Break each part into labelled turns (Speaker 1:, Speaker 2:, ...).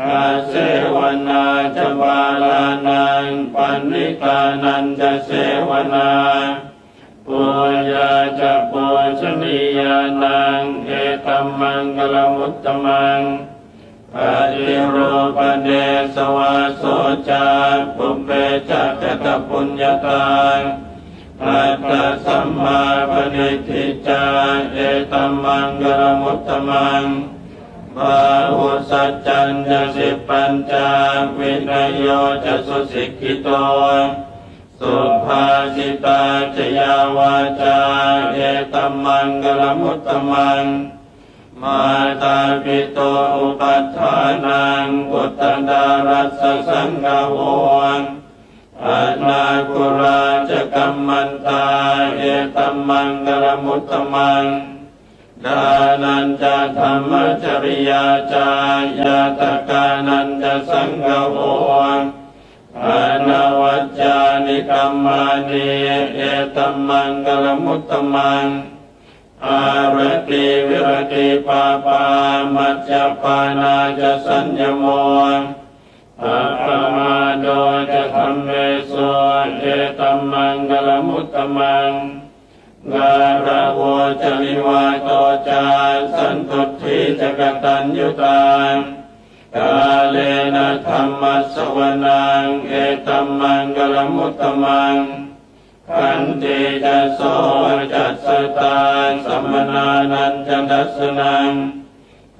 Speaker 1: อาเสวนาจะบาลานังปันนิกานันจะเสวนาปุญญาจะปุชนียานังเอตัมมังกลมุตตมังปฏิรูปเดสวาโสจาปุเปจักตปุญญาตังอัตตสัมมาปณิทิจาเอตัมมังกลมุตตมัง บาหุสัจจัญญสิปัญจวินยโยจะสุสิกขิโตสุภาสิตาจยาวาจาเอตัมมังกลมุตตมัง มาตาปิโตอุปัฏฐานังพุทธดารัสสังฆโหงอานาคุราจะกัมมันตาเอตัมมังกลมุตตมัง ดานันจะธรรมจริยาจายาตกานันจะสังฆโหอนาวัจจานิกัมมานีเอตัมมังกลมุตตมังอารติวิรติปาปามัจจปานาจะสัญญโมอัปปมาโดจะทำเมโสเอตัมมังกลมุตตมังการะ โวจลิวาโตจาสันตุทิจกตัญยุตังกาเลนะธรรมสวนังเอตัมมังกลมุตตมังขันติจะโสจัสสตาสัมมนานันจะดัสสนัง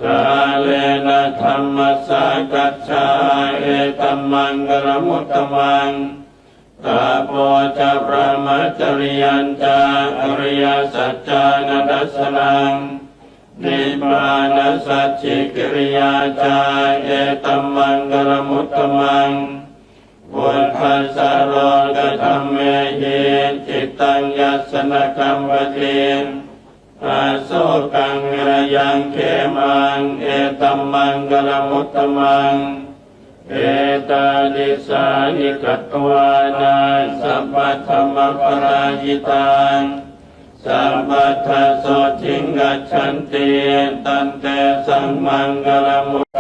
Speaker 1: กาเลนะธรรมสากัจฉาเอตัมมังกลมุตตมัง ตาโปจะพระมัจริยัญจาอริยสัจจานัสสนังนิพพานสัจจิกิริยาจาเอตัมมังกลมุตตมังบุญพัสสะโรกธรรมเมหิจิตตังยัสสนกรรมปฏิอาโสกังวิรยังเขมังเอตัมมังกลมุตตมัง เอตานิสานิกตวานาสัพพะธรรมปรายิตังสัพพะทโสทิงกัจฉันติตันเตสังมังกลมุ